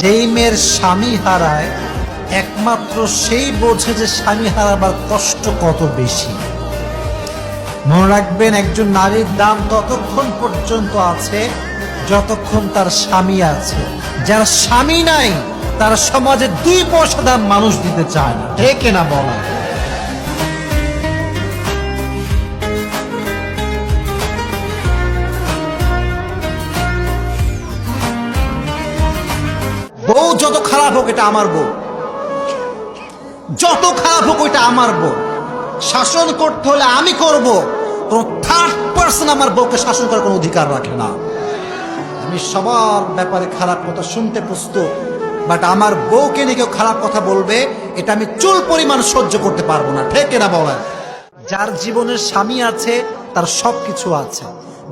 যেই মেয়ের স্বামী হারায়, একমাত্র সেই বোঝে যে স্বামী হারাবার কষ্ট কত বেশি। মনে রাখবেন, একজন নারীর দাম ততক্ষণ পর্যন্ত আছে যতক্ষণ তার স্বামী আছে। যার স্বামী নাই, তার সমাজে দুই পয়সা দাম মানুষ দিতে চায় না। ঠিক না বলা। বউ যত খারাপ হোক এটা আমার বউ। যত খারাপ হোক ওইটা আমার বউ। শাসন করতে হলে আমি করব। কোন থার্ড পার্সন আমার বউকে শাসন করার কোনো অধিকার রাখে না। আমি সবার ব্যাপারে খারাপ কথা শুনতে প্রস্তুত বাট আমার বউকে নিয়ে কেউ খারাপ কথা বলবে, এটা আমি চুল পরিমাণ সহ্য করতে পারব না। ঠিক না বলেন? যার জীবনে স্বামী আছে, তার সব কিছু আছে।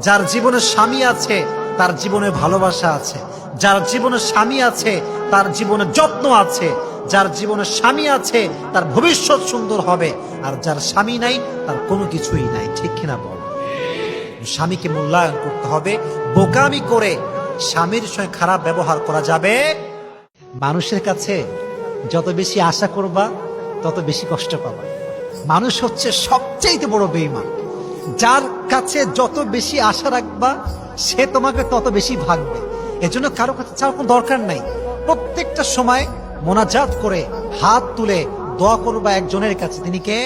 যার জীবনে স্বামী আছে তার জীবনে ভালোবাসা আছে। যার জীবনে স্বামী আছে, তার জীবনে যত্ন আছে। যার জীবনে স্বামী আছে, তার ভবিষ্যৎ সুন্দর হবে। আর যার স্বামী নাই, তার কোনো কিছুই নাই। ঠিক কিনা বল? স্বামীকে মূল্যায়ন করতে হবে। বোকামি করে স্বামীর সঙ্গে খারাপ ব্যবহার করা যাবে। মানুষের কাছে যত বেশি আশা করবা, তত বেশি কষ্ট পাবা। মানুষ হচ্ছে সবচেয়ে বড় বেইমান যার কাছে যত বেশি আশা রাখবা সে তোমাকে তত বেশি ভাগবে। এজন্য কারও কাছে চাওয়ার কোনো দরকার নাই। প্রত্যেকটা সময় মোনাজাত করে হাত তুলে দোয়া করবা একজনের কাছে। তিনি কে?